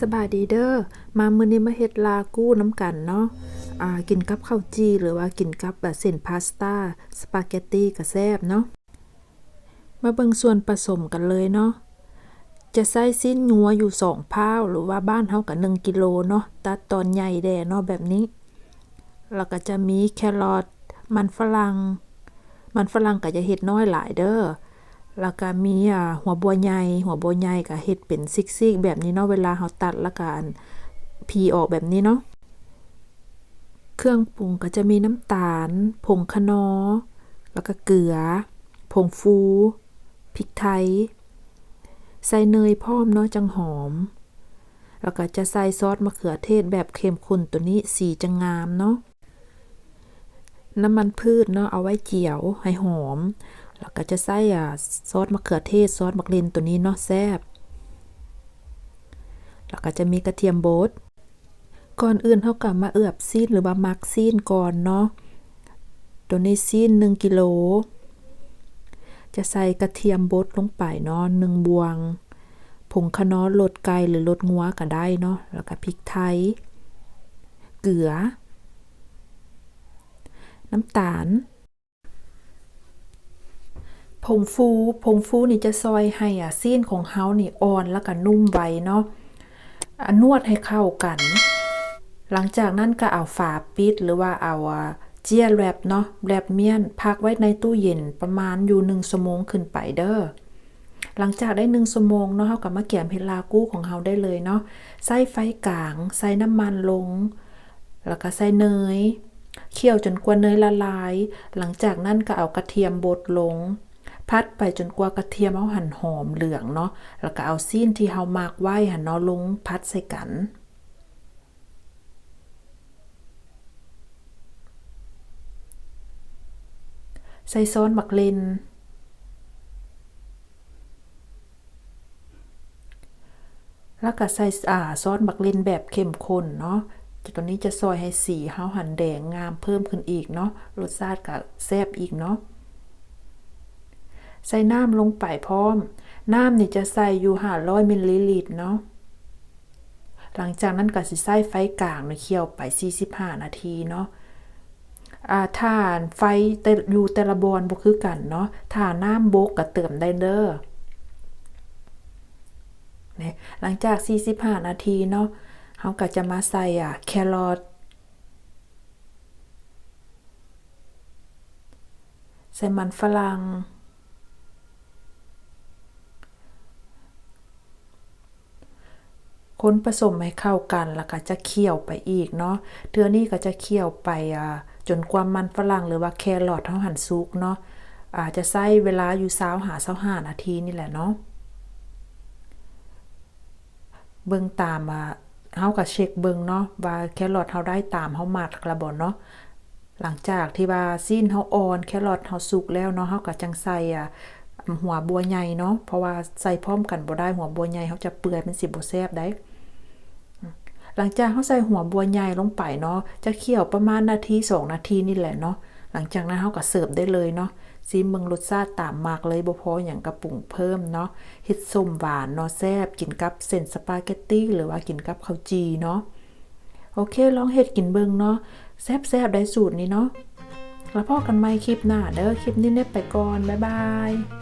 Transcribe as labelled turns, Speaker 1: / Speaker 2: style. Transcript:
Speaker 1: สบายดีเด้อ มามื้อนี้มาเฮ็ดลากู้น้ำกันเนาะ อ่า กินกับข้าวจีหรือว่ากินกับแบบเส้นพาสต้า สปาเกตตีก็แซ่บเนาะ มาเบิ่งส่วนผสมกันเลยเนาะ จะใส่สิ้นงัวอยู่2พาวหรือว่าบ้านเฮาก็1กิโลเนาะ ตัดตอนใหญ่แดเนาะแบบนี้ แล้วก็จะมีแครอท มันฝรั่ง มันฝรั่งก็จะเฮ็ดน้อยหลายเด้อ แล้วก็มีอ่าหัวบัวใหญ่หัวบัวใหญ่ก็เฮ็ดเป็นซิกๆแบบนี้เนาะเวลาเฮาตัดแล้วก็อันพีออกแบบนี้เนาะเครื่องปรุงก็จะมีน้ำตาล ผงคะนอ แล้วก็เกลือ ผงฟู พริกไทย ใส่เนยพร้อมเนาะจังหอม แล้วก็จะใส่ซอสมะเขือเทศแบบเข้มข้นตัวนี้สีจะงามเนาะน้ำมันพืชเนาะเอาไว้เจียวให้หอม แล้วก็จะใส่ซอสมะเขือเทศซอสมักเลนตัวนี้เนาะแซ่บแล้วก็จะมีกระเทียมโบดก่อนอื่นเฮาก็มาเอือบซีนหรือว่ามักซีนก่อนเนาะตัวนี้ซีน1กิโลจะใส่กระเทียมบดลงไปเนาะ1บวง ผงคะน้อรสไก่หรือรสงัวก็ได้เนาะแล้วก็พริกไทย เกลือ น้ำตาล งฟูผงฟูนี่จะซอยให้อะซีนของเฮานี่อ่อนแล้วก็นุ่มไวเนาะนวดให้เข้ากัน หลังจากนั้นก็เอาฝาปิดหรือว่าเอาเจียแรปเนาะแรปเมียนพักไว้ในตู้เย็นประมาณอยู่1ชั่วโมงขึ้นไปเด้อหลังจากได้1ชั่วโมงเนาะเฮาก็มาแกมเฮ็ดลากู้ของเฮาได้เลยเนาะใส่ไฟกลางใส่น้ำมันลง แล้วก็ใส่เนยเคี่ยวจนกว่าเนยละลาย หลังจากนั้นก็เอากระเทียมบดลง พัดไปจนกว่ากระเทียมเฮาหั่นหอมเหลืองเนาะแล้วก็เอาซีนที่เฮาหมักไว้หั่นเนาะลงพัดใส่กันใส่ซอสมักเลนแล้วก็ใส่อ่าซอสมักเลนแบบเข้มข้นเนาะตัวนี้จะซอยให้สีเฮาหันแดงงามเพิ่มขึ้นอีกเนาะ รสชาติก็แซ่บอีกเนาะ ใส่น้ำลงไปพร้อม น้ำนี่จะใส่อยู่500มิลลิลิตรเนาะหลังจากนั้นก็สิใส่ไฟกลางเคี่ยวไป 45 นาทีเนาะอาถ้าไฟแต่อยู่แต่ละบอนบ่คือกันเนาะถ้าน้ำบกก็เติมได้เด้อนี่หลังจาก 45 นาทีเนาะเฮาก็จะมาใส่อะแครอทใส่มันฝรั่ง คนผสมให้เข้ากันแล้วก็จะเคี่ยวไปอีกเนาะเทือนี้ก็จะเคี่ยวไปจนกว่ามมันฝรั่งหรือว่าแครอทเฮาหั่นสุกเนาะอาจจะใช้เวลาอยู่20หา25นาทีนี่แหละเนาะเบิ่งตามอ่าเฮาก็เช็คเบิ่งเนาะว่าแครอทเฮาได้ตามเฮามักละบ่เนาะหลังจากที่ว่าซีนเฮาอ่อนแครอทเฮาสุกแล้วเนาะเฮาก็จังใส่อะหัวบัวใหญ่เนาะเพราะว่าใส่พร้อมกันบ่ได้หัวบัวใหญ่เฮาจะเปื่อยมันสิบ่แซ่บได้ หลังจากเฮาใส่หัวบัวใหญ่ลงไปเนาะ จะเคี่ยวประมาณนาที2นาทีนี่แหละเนาะ หลังจากนั้นเฮาก็เสิร์ฟได้เลยเนาะซิมเบิ่งรสชาติตามมักเลยบ่พอหยังก็ปรุงเพิ่มเนาะเฮ็ดส้มหวานเนาะแซ่บกินกับเส้นสปาเกตตี้หรือว่ากินกับข้าวจีเนาะ โอเคลองเฮ็ดกินเบิ่งเนาะแซ่บๆได้สูตรนี้เนาะ แล้วพอกันใหม่คลิปหน้าเด้อคลิปนี้เน็บไปก่อน บ๊ายบาย